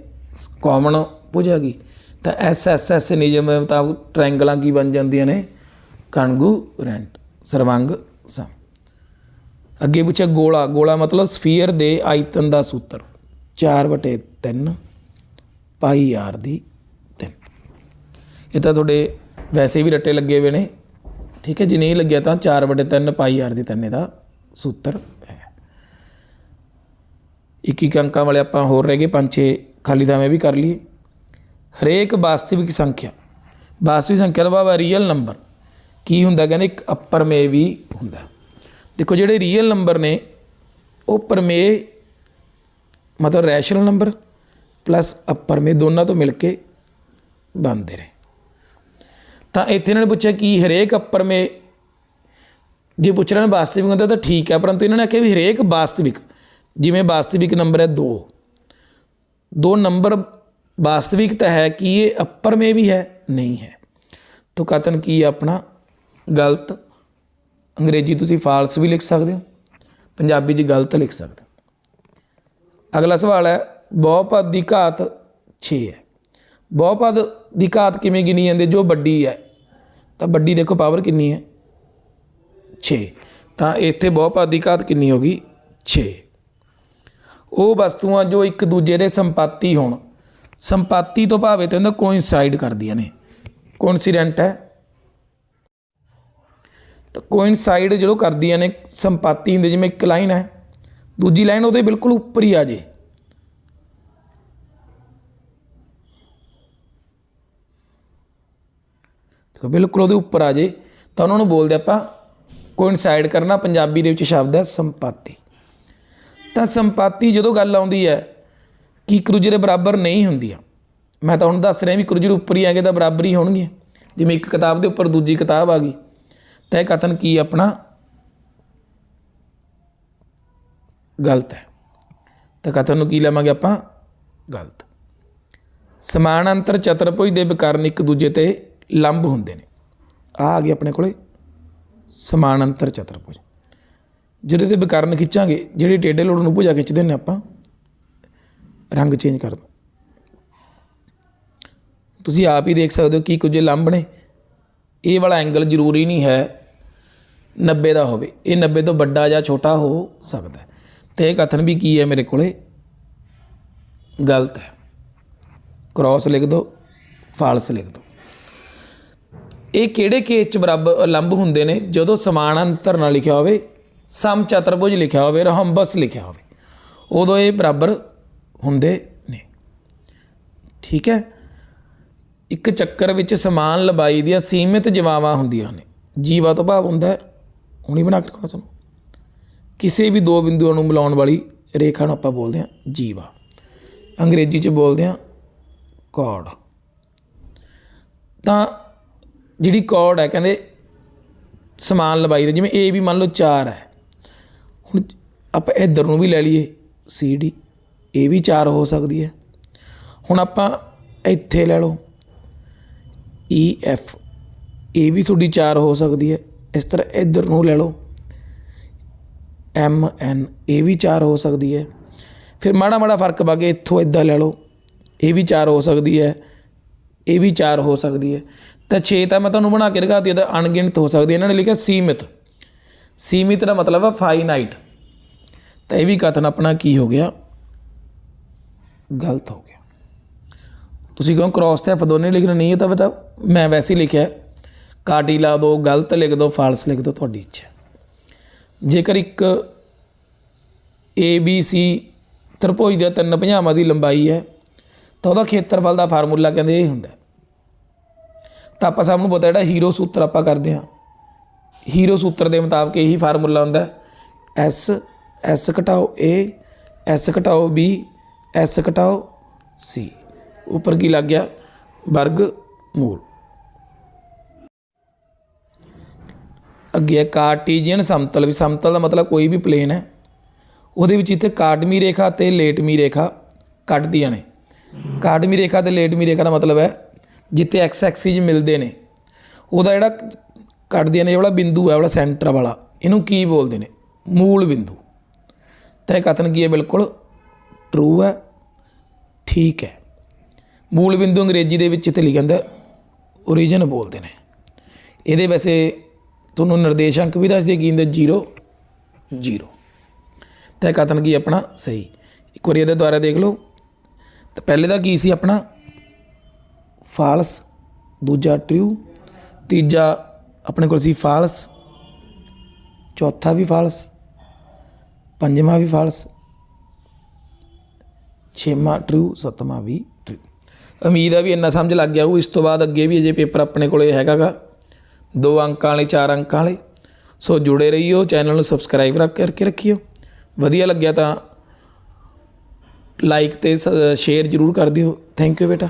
ਕਾਮਨ ਭੁਜਾ ਕੀ? ਤਾਂ ਐਸ ਐਸ ਐਸ ਨਿਯਮ ਦੇ ਮੁਤਾਬਕ ਟ੍ਰਾਇੰਗਲਾਂ ਕੀ ਬਣ ਜਾਂਦੀਆਂ ਨੇ? ਕਣਗੂ, ਰੈਂਟ, ਸਰਵੰਗ, ਸਮ। ਅੱਗੇ ਪੁੱਛਿਆ ਗੋਲਾ। ਗੋਲਾ ਮਤਲਬ ਸਫੀਅਰ ਦੇ ਆਇਤਨ ਦਾ ਸੂਤਰ। 4/3 ਪਾਈ ਆਰ ਦੀ 3 ਇਹ ਤਾਂ ਤੁਹਾਡੇ ਵੈਸੇ ਵੀ ਰੱਟੇ ਲੱਗੇ ਹੋਏ ਨੇ। ਠੀਕ ਹੈ, ਜੇ ਨਹੀਂ ਲੱਗਿਆ ਤਾਂ 4/3 ਪਾਈ ਆਰ ਦੀ ਤਨੇ ਦਾ ਸੂਤਰ ਹੈ। ਇੱਕ ਇੱਕ ਅੰਕਾਂ ਵਾਲੇ ਆਪਾਂ ਹੋਰ ਰਹਿ ਗਏ, ਪੰਜ ਛੇ ਖਾਲੀ ਥਾਵੇਂ ਵੀ ਕਰ ਲਈਏ। ਹਰੇਕ ਵਾਸਤਵਿਕ ਸੰਖਿਆ ਵਾਸਤਵਿਕ ਸੰਖਿਆ ਦਾ ਭਾਵ ਰੀਅਲ ਨੰਬਰ ਕੀ ਹੁੰਦਾ, ਕਹਿੰਦੇ ਇੱਕ ਅਪਰ ਮੇ ਵੀ ਹੁੰਦਾ। ਦੇਖੋ, ਜਿਹੜੇ ਰੀਅਲ ਨੰਬਰ ਨੇ ਉਹ ਪਰਮੇ ਮਤਲਬ ਰੈਸ਼ਨਲ ਨੰਬਰ ਪਲੱਸ ਅਪਰ ਮੇ ਦੋਨਾਂ ਤੋਂ ਮਿਲ ਕੇ ਬਣਦੇ ਨੇ। ਤਾਂ ਇੱਥੇ ਇਹਨਾਂ ਨੇ ਪੁੱਛਿਆ ਕਿ ਹਰੇਕ ਅਪਰ ਮੇ ਜੇ ਪੁੱਛ ਰਹੇ ਨੇ ਵਾਸਤਵਿਕ ਹੁੰਦਾ ਤਾਂ ਠੀਕ ਹੈ, ਪਰੰਤੂ ਇਹਨਾਂ ਨੇ ਆਖਿਆ ਵੀ ਹਰੇਕ ਵਾਸਤਵਿਕ, ਜਿਵੇਂ ਵਾਸਤਵਿਕ ਨੰਬਰ ਹੈ 2 ਦੋ ਨੰਬਰ ਵਾਸਤਵਿਕ ਤਾਂ ਹੈ ਕਿ ਇਹ ਅਪਰ ਮੇ ਵੀ ਹੈ, ਨਹੀਂ ਹੈ। ਤਾਂ ਕਥਨ ਕੀ ਹੈ ਆਪਣਾ? ਗਲਤ। ਅੰਗਰੇਜ਼ੀ ਤੁਸੀਂ ਫਾਲਸ ਵੀ ਲਿਖ ਸਕਦੇ ਹੋ, ਪੰਜਾਬੀ 'ਚ ਗਲਤ ਲਿਖ ਸਕਦੇ ਹੋ। ਅਗਲਾ ਸਵਾਲ ਹੈ, ਬਹੁਪਦ ਦੀ ਘਾਤ 6 ਹੈ। ਬਹੁਪਦ ਦੀ ਘਾਤ ਕਿਵੇਂ ਗਿਣੀ ਜਾਂਦੀ ਜੋ ਵੱਡੀ ਹੈ। ਤਾਂ ਵੱਡੀ ਦੇਖੋ ਪਾਵਰ ਕਿੰਨੀ ਹੈ? 6 ਤਾਂ ਇੱਥੇ ਬਹੁਪਦ ਦੀ ਘਾਤ ਕਿੰਨੀ ਹੋ ਗਈ? 6 ਉਹ ਵਸਤੂਆਂ ਜੋ ਇੱਕ ਦੂਜੇ ਦੇ ਸੰਪਾਤੀ ਹੋਣ। ਸੰਪਾਤੀ ਤੋਂ ਭਾਵੇਂ ਤੇ ਹੁੰਦਾ ਕੋਇਨਸਾਈਡ ਕਰਦੀਆਂ ਨੇ। ਕੋਇਨਸੀਡੈਂਟ ਹੈ? ਤਾਂ ਕੋਇਨਸਾਈਡ ਜਦੋਂ ਕਰਦੀਆਂ ਨੇ, ਸੰਪਾਤੀ ਹੁੰਦੇ ਜਿਵੇਂ ਇੱਕ ਲਾਈਨ ਹੈ। ਦੂਜੀ ਲਾਈਨ ਉਹਦੇ ਬਿਲਕੁਲ ਉੱਪਰ ਹੀ ਆ ਜੇ। ਦੇਖੋ, ਬਿਲਕੁਲ ਉਹਦੇ ਉੱਪਰ ਆ ਜੇ, ਤਾਂ ਉਹਨਾਂ ਨੂੰ ਬੋਲਦੇ ਆਪਾਂ ਕੋਇਨਸਾਈਡ ਕਰਨਾ, ਪੰਜਾਬੀ ਦੇ ਵਿੱਚ ਸ਼ਬਦ ਹੈ ਸੰਪਾਤੀ। ਤਾਂ ਸੰਪਾਤੀ ਜਦੋਂ ਗੱਲ ਆਉਂਦੀ ਹੈ ਕਿ ਇੱਕ ਦੇ ਬਰਾਬਰ ਨਹੀਂ ਹੁੰਦੀਆਂ, ਮੈਂ ਤਾਂ ਹੁਣ ਦੱਸ ਰਿਹਾ ਵੀ ਇੱਕ ਉੱਪਰ ਹੀ ਆਗੇ ਤਾਂ ਬਰਾਬਰ ਹੀ ਹੋਣਗੀਆਂ ਜਿਵੇਂ ਇੱਕ ਕਿਤਾਬ ਦੇ ਉੱਪਰ ਦੂਜੀ ਕਿਤਾਬ ਆ ਗਈ, ਤਾਂ ਇਹ ਕਥਨ ਕੀ ਆਪਣਾ? ਗਲਤ ਹੈ। ਤਾਂ ਕਥਨ ਨੂੰ ਕੀ ਲਵਾਂਗੇ ਆਪਾਂ? ਗਲਤ। ਸਮਾਨ ਅੰਤਰ ਚਤੁਰਭੁਜ ਦੇ ਵਿਕਰਨ ਇੱਕ ਦੂਜੇ ਤੇ ਲੰਬ ਹੁੰਦੇ ਨੇ। ਆ ਆ ਗਿਆ ਆਪਣੇ ਕੋਲੇ ਸਮਾਨ ਅੰਤਰ ਚਤੁਰਭੁਜ। ਜਿਹੜੇ ਤੇ ਵਿਕਰਨ ਖਿੱਚਾਂਗੇ, ਜਿਹੜੇ ਟੇਢੇ ਲੋੜ ਨੂੰ ਭੁਜਾ ਖਿੱਚਦੇ ਨੇ ਆਪਾਂ, ਰੰਗ ਚੇਂਜ ਕਰ ਦੋ ਤੁਸੀਂ ਆਪ ਹੀ ਦੇਖ ਸਕਦੇ ਹੋ ਕੀ ਕੁਝ ਲੰਬ ਨੇ। ਇਹ ਵਾਲਾ ਐਂਗਲ ਜ਼ਰੂਰੀ ਨਹੀਂ ਹੈ 90 ਦਾ ਹੋਵੇ। ਇਹ 90 ਤੋਂ ਵੱਡਾ ਜਾਂ ਛੋਟਾ ਹੋ ਸਕਦਾ ਹੈ। ਤੇ ਇਹ ਕਥਨ ਵੀ ਕੀ ਹੈ ਮੇਰੇ ਕੋਲੇ? ਗਲਤ ਹੈ। ਕ੍ਰਾਸ ਲਿਖ ਦਿਓ ਫਾਲਸ ਲਿਖ ਦਿਓ। ਇਹ ਕਿਹੜੇ ਕੇਸ ਚ ਬਰਾਬਰ ਲੰਬ ਹੁੰਦੇ ਨੇ? ਜਦੋਂ ਸਮਾਨ ਅੰਤਰ ਨਾਲ ਲਿਖਿਆ ਹੋਵੇ, ਸਮ ਚਤੁਰਭੁਜ ਲਿਖਿਆ ਹੋਵੇ, ਰਹੰਬਸ ਲਿਖਿਆ ਹੋਵੇ, ਉਦੋਂ ਇਹ ਬਰਾਬਰ ਹੁੰਦੇ ਨੇ। ਠੀਕ ਹੈ? ਇੱਕ ਚੱਕਰ ਵਿੱਚ ਸਮਾਨ ਲੰਬਾਈ ਦੀਆਂ ਸੀਮਿਤ ਜਵਾਵਾਂ ਹੁੰਦੀਆਂ ਨੇ। ਜੀਵਾ ਤੋਂ ਭਾਵ ਹੁੰਦਾ ਹੈ, ਹੁਣੀ ਬਣਾ ਕੇ ਰੱਖਣਾ ਤੁਹਾਨੂੰ। ਕਿਸੇ ਵੀ ਦੋ ਬਿੰਦੂਆਂ ਨੂੰ ਮਿਲਾਉਣ ਵਾਲੀ ਰੇਖਾ ਨੂੰ ਆਪਾਂ ਬੋਲਦੇ ਹਾਂ ਜੀਵਾ। ਅੰਗਰੇਜ਼ੀ 'ਚ ਬੋਲਦੇ ਹਾਂ ਕੌੜ। ਤਾਂ ਜਿਹੜੀ ਕੌੜ ਹੈ, ਕਹਿੰਦੇ ਸਮਾਨ ਲੰਬਾਈ ਦਾ, ਜਿਵੇਂ ਏ ਵੀ ਮੰਨ ਲਓ 4 ਹੈ। ਹੁਣ ਆਪਾਂ ਇੱਧਰ ਨੂੰ ਵੀ ਲੈ ਲਈਏ ਸੀ ਡੀ ਇਹ ਵੀ 4 ਹੋ ਸਕਦੀ ਹੈ। ਹੁਣ ਆਪਾਂ ਇੱਥੇ ਲੈ ਲਓ ਈ ਐਫ ਇਹ ਵੀ ਤੁਹਾਡੀ 4 ਹੋ ਸਕਦੀ ਹੈ। ਇਸ ਤਰ੍ਹਾਂ ਇੱਧਰ ਨੂੰ ਲੈ ਲਓ ਐਮ ਐਨ ਇਹ ਵੀ 4 ਹੋ ਸਕਦੀ ਹੈ। ਫਿਰ ਮਾੜਾ ਮਾੜਾ ਫ਼ਰਕ ਪਾ ਇੱਥੋਂ ਇੱਦਾਂ ਲੈ ਲਓ ਇਹ ਵੀ 4 ਹੋ ਸਕਦੀ ਹੈ ਇਹ ਵੀ 4 ਹੋ ਸਕਦੀ ਹੈ। ਤਾਂ 6 ਤਾਂ ਮੈਂ ਤੁਹਾਨੂੰ ਬਣਾ ਕੇ ਦਿਖਾਤੀ ਤਾਂ ਅਣਗਿਣਤ ਹੋ ਸਕਦੀ ਇਹਨਾਂ ਨੇ ਲਿਖਿਆ ਸੀਮਿਤ। ਸੀਮਿਤ ਦਾ ਮਤਲਬ ਹੈ ਫਾਈਨਾਈਟ ਤਾਂ ਇਹ ਵੀ ਕਥਨ ਆਪਣਾ ਕੀ ਹੋ ਗਿਆ? ਗਲਤ ਹੋ ਗਿਆ। ਤੁਸੀਂ ਕਹੋ ਕ੍ਰਾਸ ਤੇ ਐਫ ਲਿਖਣਾ ਨਹੀਂ ਹੈ ਤਾਂ ਬਤਾ ਮੈਂ ਵੈਸੇ ਹੀ ਲਿਖਿਆ। ਕਾਟੀ ਲਾ ਦਿਓ ਗਲਤ ਲਿਖ ਦਿਓ ਫਾਲਸ ਲਿਖ ਦਿਓ ਤੁਹਾਡੀ ਇੱਛਾ ਜੇਕਰ ਇੱਕ ਏ ਬੀ ਸੀ ਤਰਪੋਈ ਦੇ ਤਿੰਨ ਭੁਜਾਵਾਂ ਦੀ ਲੰਬਾਈ ਹੈ, ਤਾਂ ਉਹਦਾ ਖੇਤਰਫਲ ਦਾ ਫਾਰਮੂਲਾ ਕਹਿੰਦੇ ਇਹ ਹੁੰਦਾ ਤਾਂ ਆਪਾਂ ਸਭ ਨੂੰ ਪਤਾ ਜਿਹੜਾ ਹੀਰੋ ਸੂਤਰ ਆਪਾਂ ਕਰਦੇ ਹਾਂ। ਹੀਰੋ ਸੂਤਰ ਦੇ ਮੁਤਾਬਕ ਇਹੀ ਫਾਰਮੂਲਾ ਹੁੰਦਾ ਹੈ। ਐਸ ਐਸ ਘਟਾਓ ਏ ਐਸ ਘਟਾਓ ਬੀ ਐਸ ਘਟਾਓ ਸੀ ਉੱਪਰ ਕੀ ਲੱਗ ਗਿਆ? ਵਰਗ ਮੂਲ। ਅੱਗੇ ਹੈ ਕਾਰਟੀਜੀਅਨ ਸਮਤਲ। ਵੀ ਸਮਤਲ ਦਾ ਮਤਲਬ ਕੋਈ ਵੀ ਪਲੇਨ ਹੈ। ਉਹਦੇ ਵਿੱਚ ਇੱਥੇ ਕਾਟਮੀ ਰੇਖਾ ਤੇ ਲੇਟਮੀ ਰੇਖਾ ਕੱਟਦੀਆਂ ਨੇ। ਕਾਟਮੀ ਰੇਖਾ ਤੇ ਲੇਟਮੀ ਰੇਖਾ ਦਾ ਮਤਲਬ ਹੈ ਜਿੱਥੇ ਐਕਸ ਐਕਸਿਸ ਮਿਲਦੇ ਨੇ, ਉਹਦਾ ਜਿਹੜਾ ਕੱਟਦੀਆਂ ਨੇ ਜਿਹੜਾ ਬਿੰਦੂ ਹੈ ਉਹਦਾ ਸੈਂਟਰ ਵਾਲਾ, ਇਹਨੂੰ ਕੀ ਬੋਲਦੇ ਨੇ? ਮੂਲ ਬਿੰਦੂ। ਤਾਂ ਇਹ ਕਥਨ ਕੀ ਹੈ? ਬਿਲਕੁਲ ਟਰੂ ਹੈ, ਠੀਕ ਹੈ। ਮੂਲ ਬਿੰਦੂ ਅੰਗਰੇਜ਼ੀ ਦੇ ਵਿੱਚ ਇੱਥੇ ਲਿਖਿਆ ਹੁੰਦਾ ਓਰੀਜਨ ਬੋਲਦੇ ਨੇ। ਇਹਦੇ ਵੈਸੇ ਤੁਹਾਨੂੰ ਨਿਰਦੇਸ਼ਾਂਕ ਵੀ ਦੱਸਦੇ ਕੀ ਹੁੰਦੇ 0 0 ਤਾਂ ਇਹ ਕਥਨ ਕੀ ਆਪਣਾ? ਸਹੀ। ਇੱਕ ਵਾਰੀ ਇਹਦੇ ਦੁਆਰਾ ਦੇਖ ਲਓ। ਤਾਂ ਪਹਿਲੇ ਦਾ ਕੀ ਸੀ ਆਪਣਾ? ਫਾਲਸ, ਦੂਜਾ ਟਰੂ ਤੀਜਾ ਆਪਣੇ ਕੋਲ ਸੀ ਫਾਲਸ, ਚੌਥਾ ਵੀ ਫਾਲਸ, ਪੰਜਵਾਂ ਵੀ ਫਾਲਸ, ਛੇਵਾਂ ਟਰੂ ਸੱਤਵਾਂ ਵੀ ਟਰੂ ਉਮੀਦ ਹੈ ਵੀ ਇੰਨਾ ਸਮਝ ਲੱਗ ਗਿਆ ਉਹ ਇਸ ਤੋਂ ਬਾਅਦ ਅੱਗੇ ਵੀ ਅਜੇ ਪੇਪਰ ਆਪਣੇ ਕੋਲੇ ਹੈਗਾਗਾ। ਦੋ ਅੰਕਾਂ ਵਾਲੇ, ਚਾਰ ਅੰਕਾਂ ਵਾਲੇ। ਸੋ ਜੁੜੇ ਰਹੀਓ, ਚੈਨਲ ਨੂੰ ਸਬਸਕ੍ਰਾਈਬ ਰੱਖ ਕਰਕੇ ਰੱਖਿਓ। ਵਧੀਆ ਲੱਗਿਆ ਤਾਂ ਲਾਈਕ ਤੇ ਸ਼ੇਅਰ ਜ਼ਰੂਰ ਕਰ ਦਿਓ। ਥੈਂਕ ਯੂ ਬੇਟਾ।